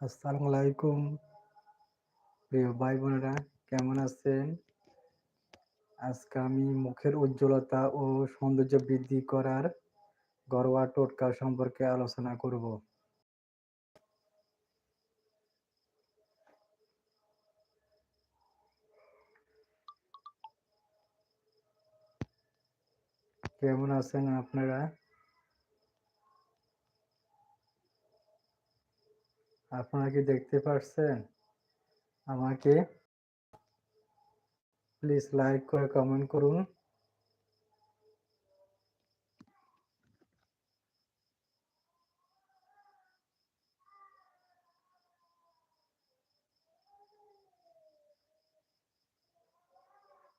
আসসালামু আলাইকুম প্রিয় ভাই বোনেরা কেমন আছেন? আজকে আমি মুখের উজ্জ্বলতা ও সৌন্দর্য বৃদ্ধি করার ঘরোয়া টোটকা সম্পর্কে আলোচনা করব। কেমন আছেন আপনারা? আপনারা কি দেখতে পাচ্ছেন আমাকে প্লিজ লাইক করে কমেন্ট করুন।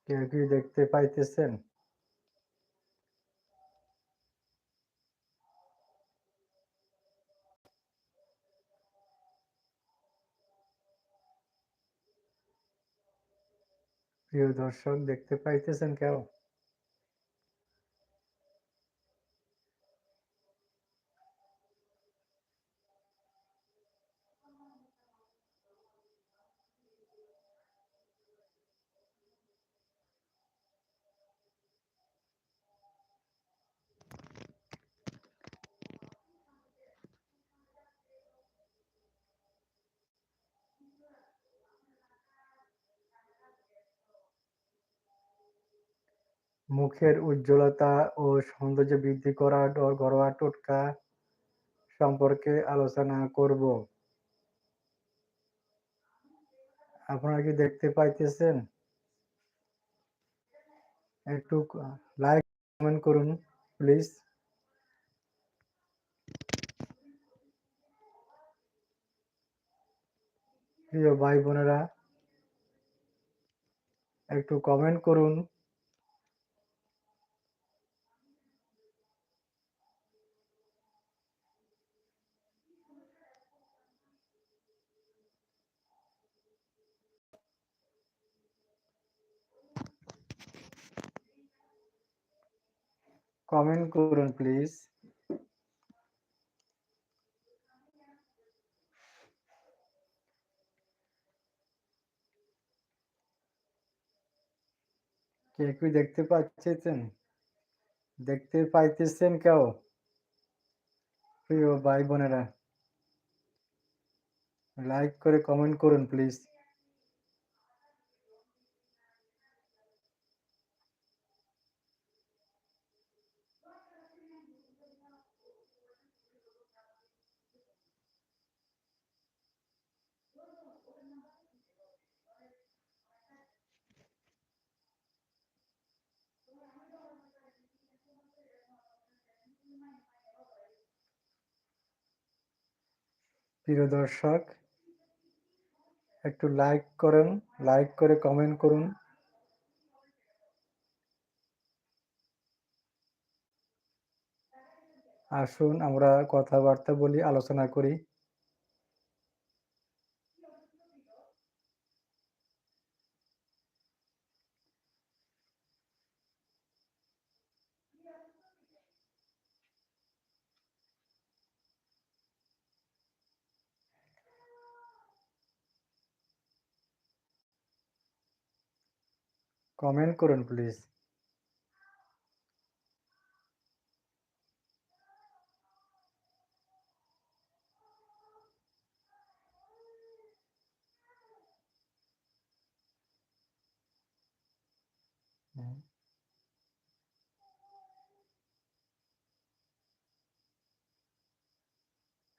কেউ কি দেখতে পাইতেছেন? প্রিয় দর্শক দেখতে পাইতেছেন কেউ? মুখের উজ্জ্বলতা ও সৌন্দর্য বৃদ্ধি করার ঘরোয়া টোটকা সম্পর্কে আলোচনা করব। আপনারা কি দেখতে পাইতেছেন? একটু লাইক কমেন্ট করুন, প্লিজ। প্রিয় ভাই বোনেরা একটু কমেন্ট করুন। কমেন্ট করুন প্লিজ কে কি দেখতে পাচ্ছেন দেখতে পাইতেছেন কেউ প্রিয় ভাই বোনেরা লাইক করে কমেন্ট করুন প্লিজ প্রিয় দর্শক, একটু লাইক করেন লাইক করে কমেন্ট করুন। আসুন, আমরা কথাবার্তা বলি, আলোচনা করি। কমেন্ট করুন please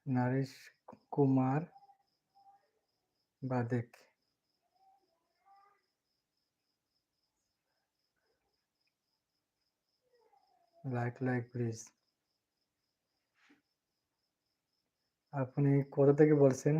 Narish Kumar Badek. Like like please আপনি কোথা থেকে বলছেন?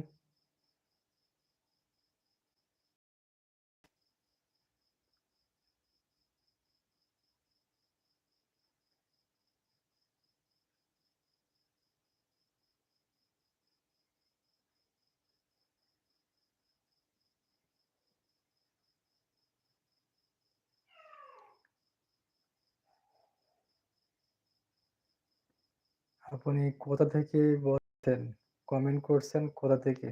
আপনি কোথা থেকে বলছেন? কমেন্ট করছেন কোথা থেকে?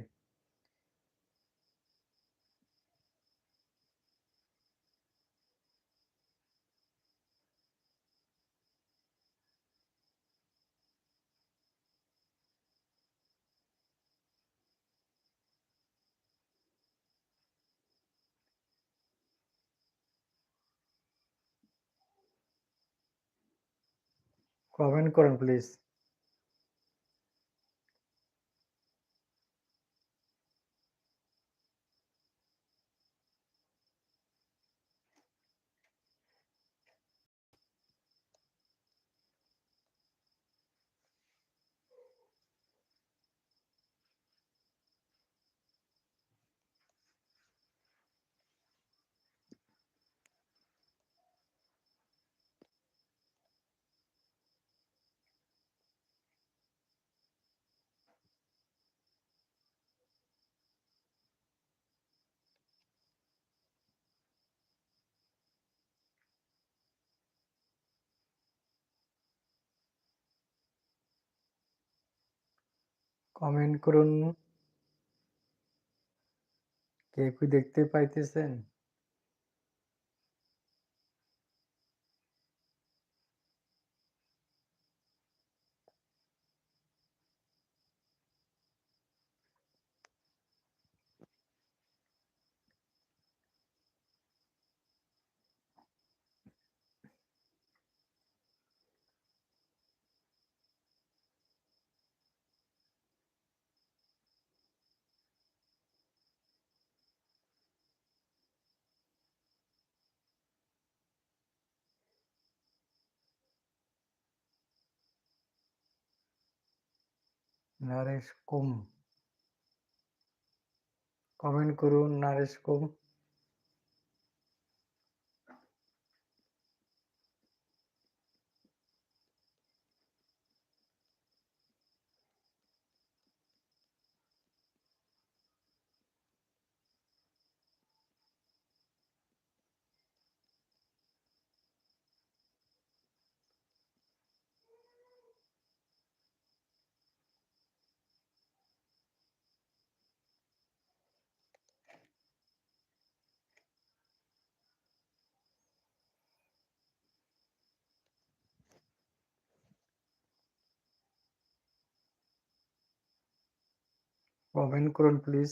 কমেন্ট করেন প্লিজ কমেন্ট করুন। কে কি দেখতে পাইতেছেন? নারেশ কুম কমেন্ট করুন নারেশ কুম কমেন্ট করুন প্লিজ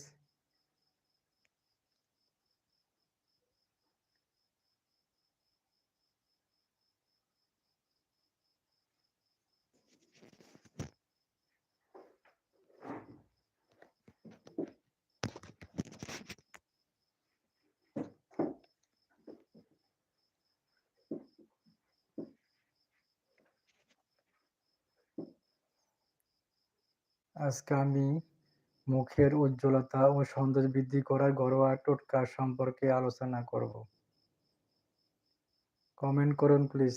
আজকে আমি মুখের উজ্জ্বলতা ও সৌন্দর্য বৃদ্ধি করার ঘরোয়া টোটকা সম্পর্কে আলোচনা করব। কমেন্ট করুন প্লিজ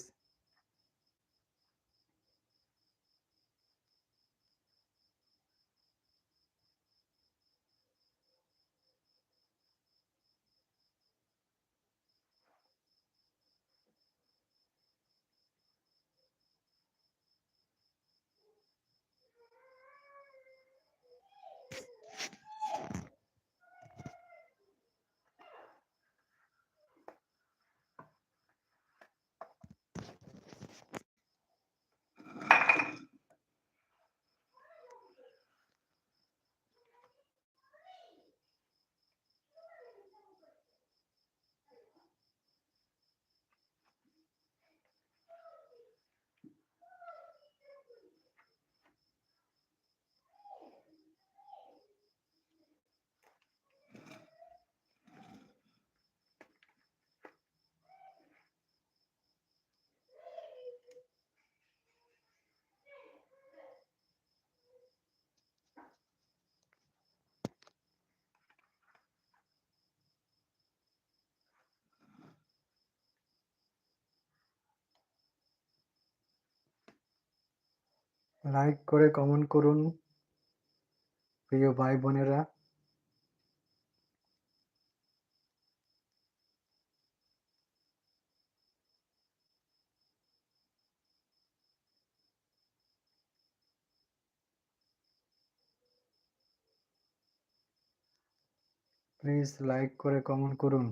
লাইক করে কমেন্ট করুন প্রিয় ভাই বোনেরা প্লিজ লাইক করে কমেন্ট করুন।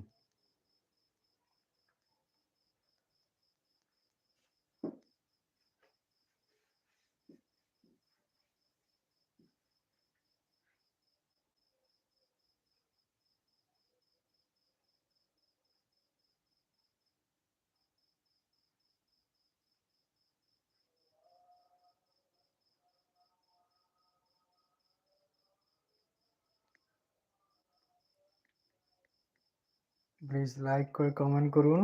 প্লিজ লাইক করে কমেন্ট করুন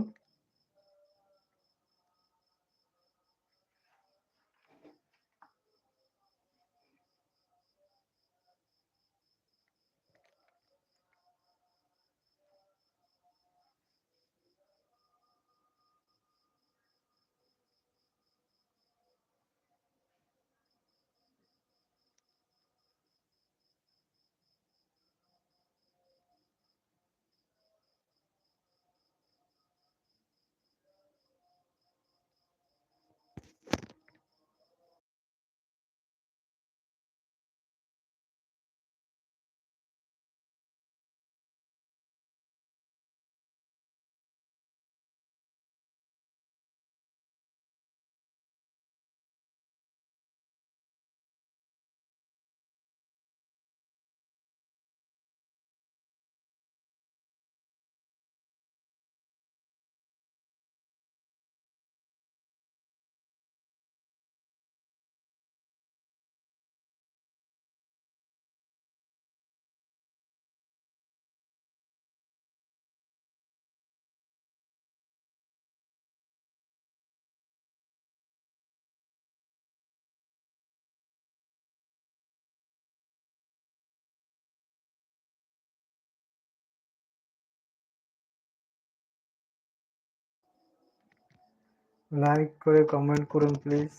লাইক করে কমেন্ট করুন প্লিজ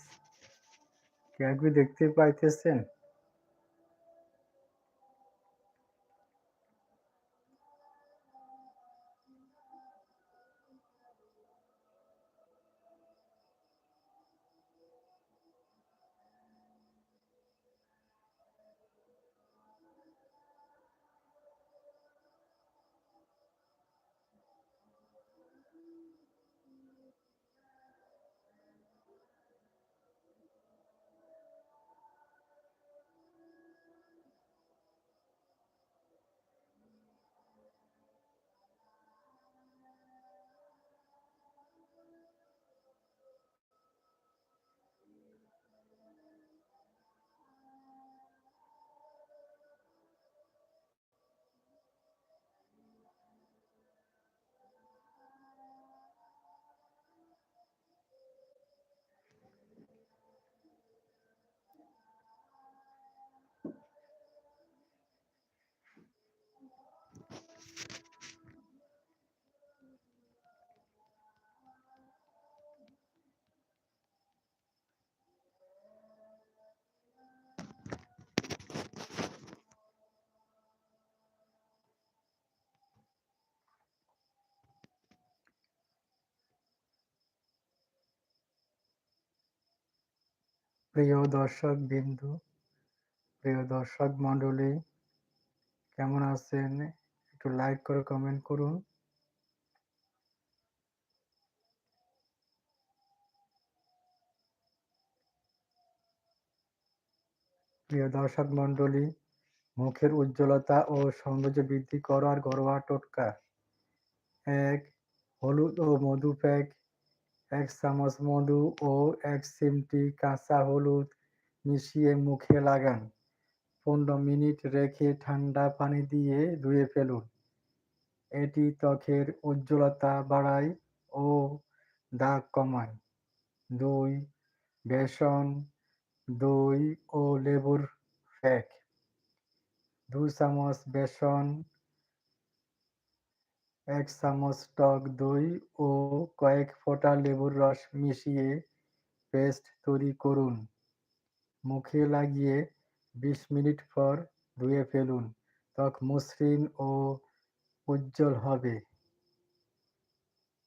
কেউ কি দেখতে পাইতেছেন? প্রিয় দর্শক বিন্দু, প্রিয় দর্শক মণ্ডলী, কেমন আছেন? একটু লাইক করে কমেন্ট করুন। প্রিয় দর্শক মণ্ডলী, মুখের উজ্জ্বলতা ও সৌন্দর্য বৃদ্ধি করার ঘরোয়া টোটকা। এক, হলুদ ও মধু প্যাক এক চামচ মধু ও এক চিমটি কাঁচা হলুদ মিশিয়ে মুখে লাগান। পনেরো মিনিট রেখে ঠান্ডা পানি দিয়ে ধুয়ে ফেলুন। এটি ত্বকের উজ্জ্বলতা বাড়ায় ও দাগ কমায়। দুই, বেসন, দই ও লেবুর প্যাক দু চামচ বেসন এক চামচ টক দই ও কয়েক ফোঁটা লেবুর রস মিশিয়ে পেস্ট তৈরি করুন। মুখে লাগিয়ে বিশ মিনিট পর ধুয়ে ফেলুন। ত্বক মসৃণ ও উজ্জ্বল হবে।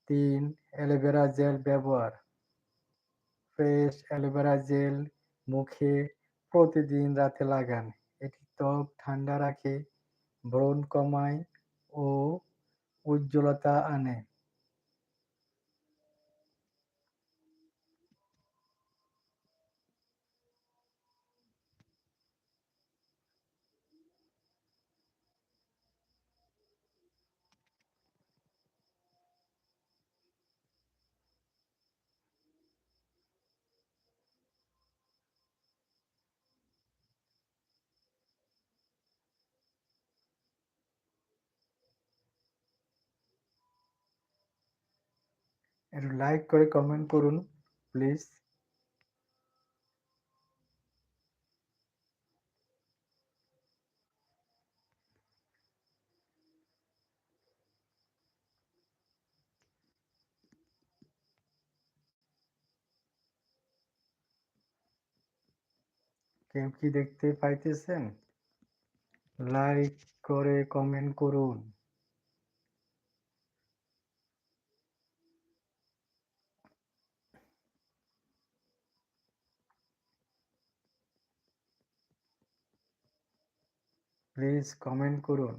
তিন, অ্যালোভেরা জেল ব্যবহার। ফ্রেশ অ্যালোভেরা জেল মুখে প্রতিদিন রাতে লাগান। এটি ত্বক ঠান্ডা রাখে, ব্রণ কমায় ও উজ্জ্বলতা আনে একটু লাইক করে কমেন্ট করুন প্লিজ কেউ কি দেখতে পাইতেছেন? লাইক করে কমেন্ট করুন। প্লিজ কমেন্ট করুন।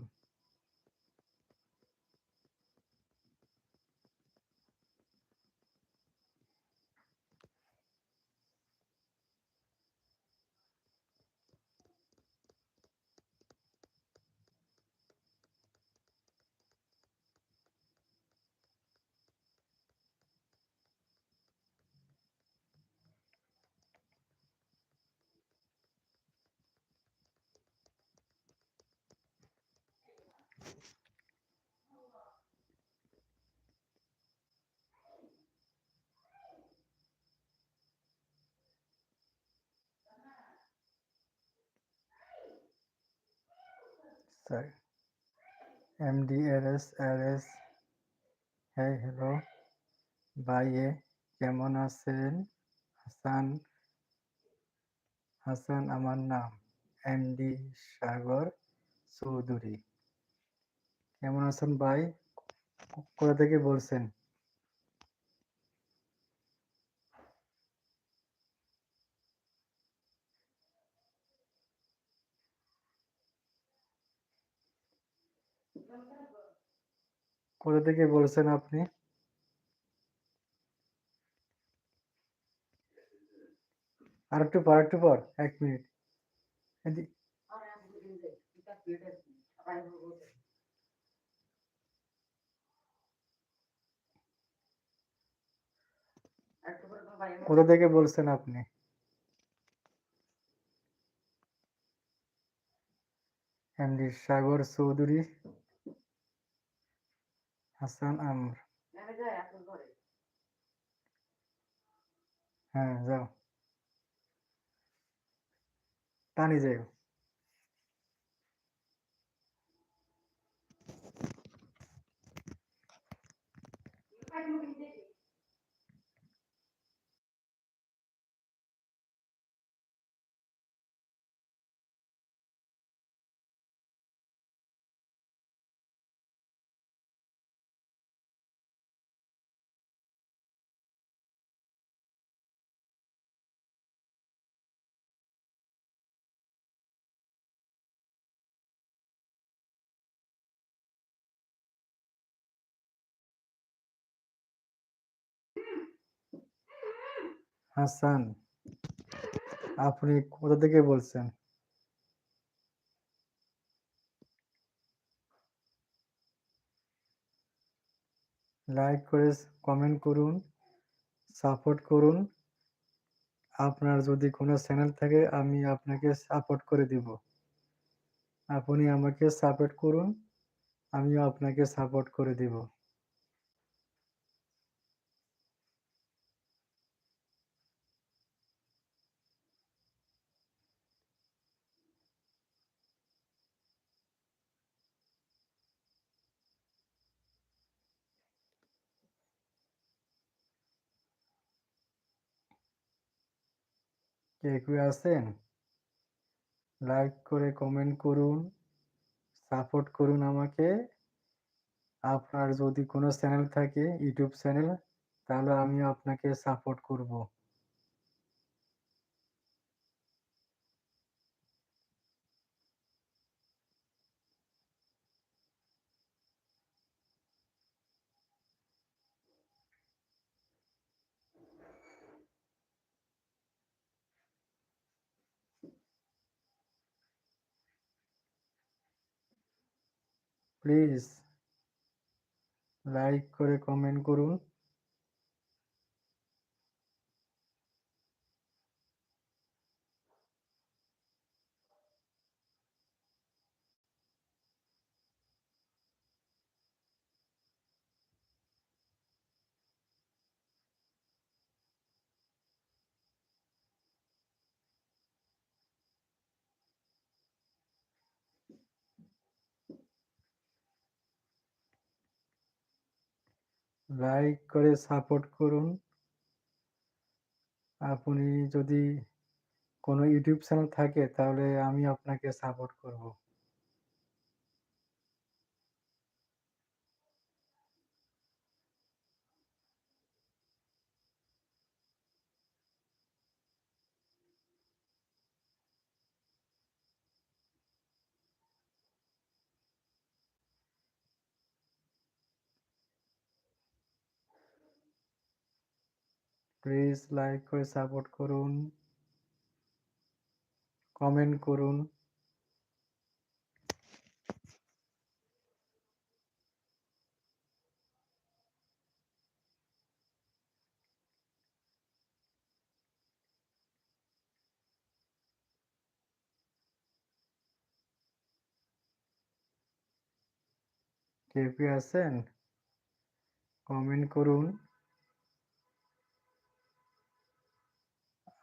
স্যার এস আর এস হ্যাঁ হ্যালো ভাইয়ে কেমন আছেন? হাসান হাসান আমার নাম। এমডি সাগর চৌধুরী। কেমন আছেন ভাই? কোথা থেকে বলছেন? কোথা থেকে বলছেন আপনি? আর একটু পর একটু পর, এক মিনিট। কোথা থেকে বলছেন আপনি? এমডি সাগর চৌধুরী। হাসান আমর। হ্যাঁ যাও। টানি যাও হাসান, আপনি কোথা থেকে বলছেন? লাইক করে কমেন্ট করুন সাপোর্ট করুন। আপনার যদি কোনো চ্যানেল থাকে, আমি আপনাকে সাপোর্ট করে দিব। আপনি আমাকে সাপোর্ট করুন, আমিও আপনাকে সাপোর্ট করে দিব। কে কে আছেন? লাইক করে কমেন্ট করুন সাপোর্ট করুন আমাকে। আপনার যদি কোনো চ্যানেল থাকে ইউটিউব চ্যানেল তাহলে আমি আপনাকে সাপোর্ট করব। প্লিজ লাইক করে কমেন্ট করুন। লাইক করে সাপোর্ট করুন। আপনি যদি কোনো ইউটিউব চ্যানেল থাকে, তাহলে আমি আপনাকে সাপোর্ট করব। প্লিজ লাইক করে সাপোর্ট করুন। কমেন্ট করুন। কে ফ্রি আছেন? কমেন্ট করুন।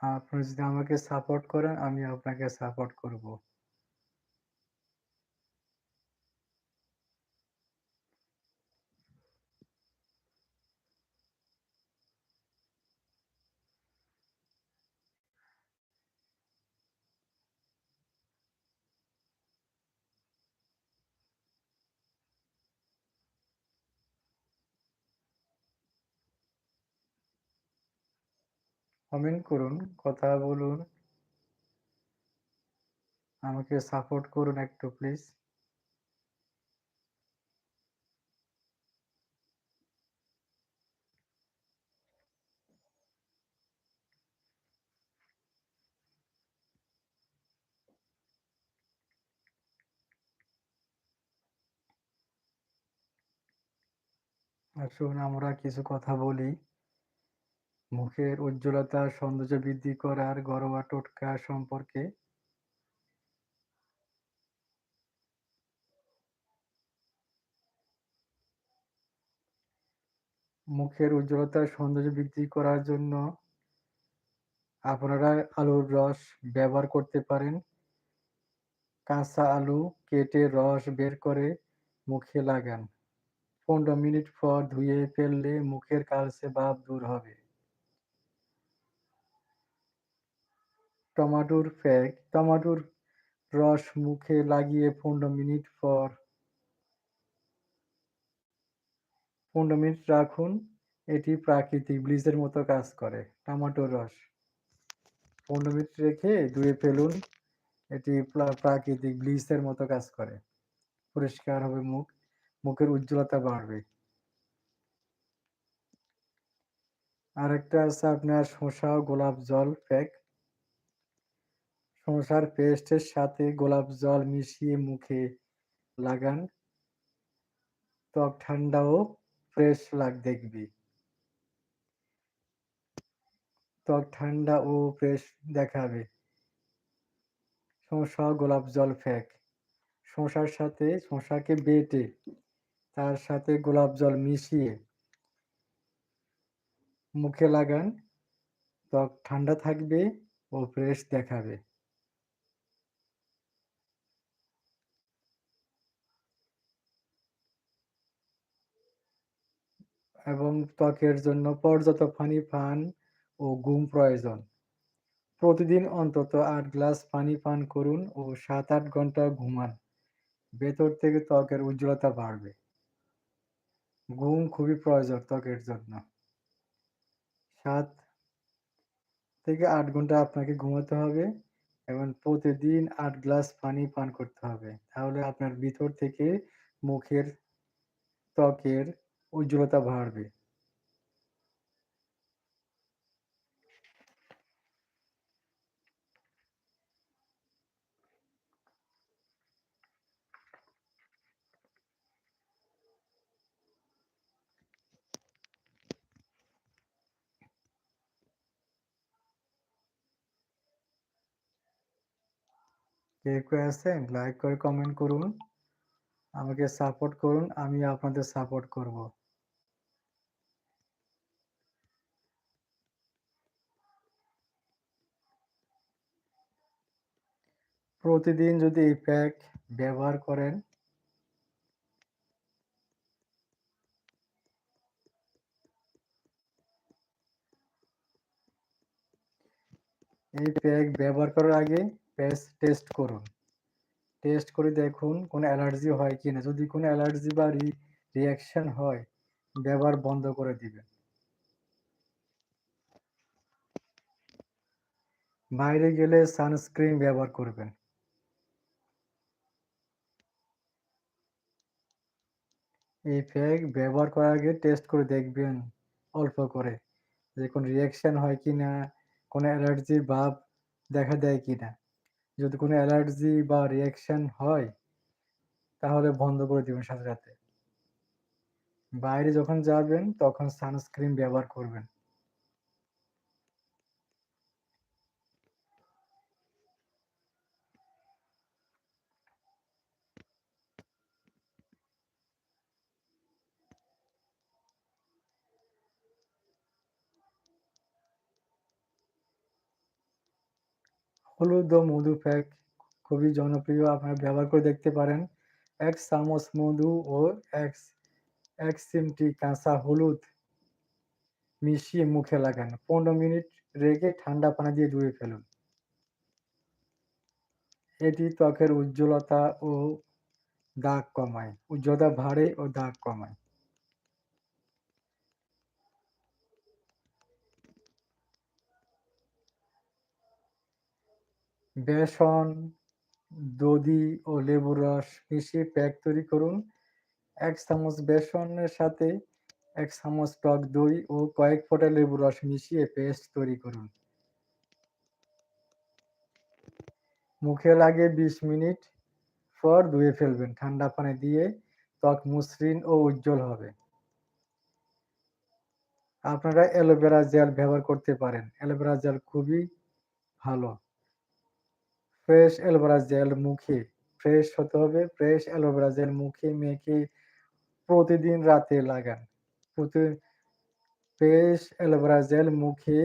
আপনি যদি আমাকে সাপোর্ট করেন, আমি আপনাকে সাপোর্ট করব। কমেন্ট করুন, কথা বলুন। আমাকে সাপোর্ট করুন একটু প্লিজ। আসুন আমরা কিছু কথা বলি। মুখের উজ্জ্বলতা, সৌন্দর্য বৃদ্ধি করার ঘরোয়া টোটকা সম্পর্কে। মুখের উজ্জ্বলতা, সৌন্দর্য বৃদ্ধি করার জন্য আপনারা আলুর রস ব্যবহার করতে পারেন। কাঁচা আলু কেটে রস বের করে মুখে লাগান। ১৫ মিনিট পর ধুয়ে ফেললে মুখের কালচে ভাব দূর হবে। টমাটোর প্যাক টমাটোর রস মুখে লাগিয়ে ১৫ মিনিট পর ১৫ মিনিট রাখুন। এটি প্রাকৃতিক ব্লিজের মতো কাজ করে। টমাটোর রস ১৫ মিনিট রেখে ধুয়ে ফেলুন। এটি প্রাকৃতিক ব্লিচের মতো কাজ করে। পরিষ্কার হবে মুখ, মুখের উজ্জ্বলতা বাড়বে। আরেকটা আছে আপনার শসা গোলাপ জল প্যাক। শসার পেস্টের সাথে গোলাপ জল মিশিয়ে মুখে লাগান। ত্বক ঠান্ডা ও ফ্রেশ লাগ দেখবি। ত্বক ঠান্ডা ও ফ্রেশ দেখাবে। শসা গোলাপ জল প্যাক। শসার সাথে শসাকে বেটে তার সাথে গোলাপ জল মিশিয়ে মুখে লাগান। ত্বক ঠান্ডা থাকবে ও ফ্রেশ দেখাবে। এবং ত্বকের জন্য পর্যাপ্ত পানি, পান ও ঘুম প্রয়োজন। প্রতিদিন অন্তত আট গ্লাস পানি পান করুন ও ৭-৮ ঘণ্টা ঘুমান। ভেতর থেকে ত্বকের উজ্জ্বলতা বাড়বে। ঘুম খুবই প্রয়োজন ত্বকের জন্য। সাত থেকে আট ঘণ্টা আপনাকে ঘুমাতে হবে এবং প্রতিদিন আট গ্লাস পানি পান করতে হবে। তাহলে আপনার ভিতর থেকে মুখের ত্বকের উজ্জ্বলতা বাড়বে। কে, কে আছেন? লাইক করে কমেন্ট করুন। আমাকে সাপোর্ট করুন। আমি আপনাদের সাপোর্ট করব। প্রতিদিন যদি এই প্যাক ব্যবহার করেন, এই প্যাক ব্যবহার করার আগে প্যাচ টেস্ট করুন। টেস্ট করে দেখুন কোনো অ্যালার্জি হয় কি না যদি কোনো অ্যালার্জি বা রিয়াকশন হয়, ব্যবহার বন্ধ করে দিবেন। বাইরে গেলে সানস্ক্রিন ব্যবহার করবেন। এই প্যাক ব্যবহার করার আগে টেস্ট করে দেখবেন অল্প করে যে কোনো রিয়াকশান হয় কি না কোনো অ্যালার্জির ভাব দেখা দেয় কি না যদি কোনো অ্যালার্জি বা রিয়াকশান হয়, তাহলে বন্ধ করে দেবেন সাথে, সাথে। বাইরে যখন যাবেন তখন সানস্ক্রিন ব্যবহার করবেন। হলুদ ও মধু প্যাক খুবই জনপ্রিয়। আপনারা ব্যবহার করে দেখতে পারেন। এক চামচ মধু ও এক এক চিমটি কাঁচা হলুদ মিশিয়ে মুখে লাগান। ১৫ মিনিট রেখে ঠান্ডা পানি দিয়ে ধুয়ে ফেলুন। এটি ত্বকের উজ্জ্বলতা ও দাগ কমায়। উজ্জ্বলতা বাড়ে ও দাগ কমায়। বেসন, দধি ও লেবুর রস মিশিয়ে প্যাক তৈরি করুন। এক চামচ বেসনের সাথে এক চামচ টক দই ও কয়েক ফোঁটা লেবুর রস মিশিয়ে পেস্ট তৈরি করুন। মুখে লাগে ২০ মিনিট পর ধুয়ে ফেলবেন। ঠান্ডা পানি দিয়ে ত্বক মসৃণ ও উজ্জ্বল হবে। আপনারা অ্যালোভেরা জেল ব্যবহার করতে পারেন। অ্যালোভেরা জেল খুবই ভালো। ফ্রেশ অ্যালোভেরা জেল মুখে ফ্রেশ হতে হবে। ফ্রেশ অ্যালোভেরা জেল মুখে মেখে প্রতিদিন রাতে লাগান। প্রতি ফ্রেশ অ্যালোভেরা জেল মুখে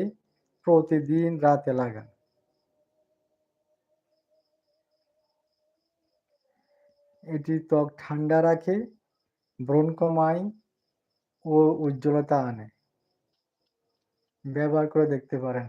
প্রতিদিন রাতে লাগান। এটি ত্বক ঠান্ডা রাখে, ব্রণ কমায় ও উজ্জ্বলতা আনে। ব্যবহার করে দেখতে পারেন।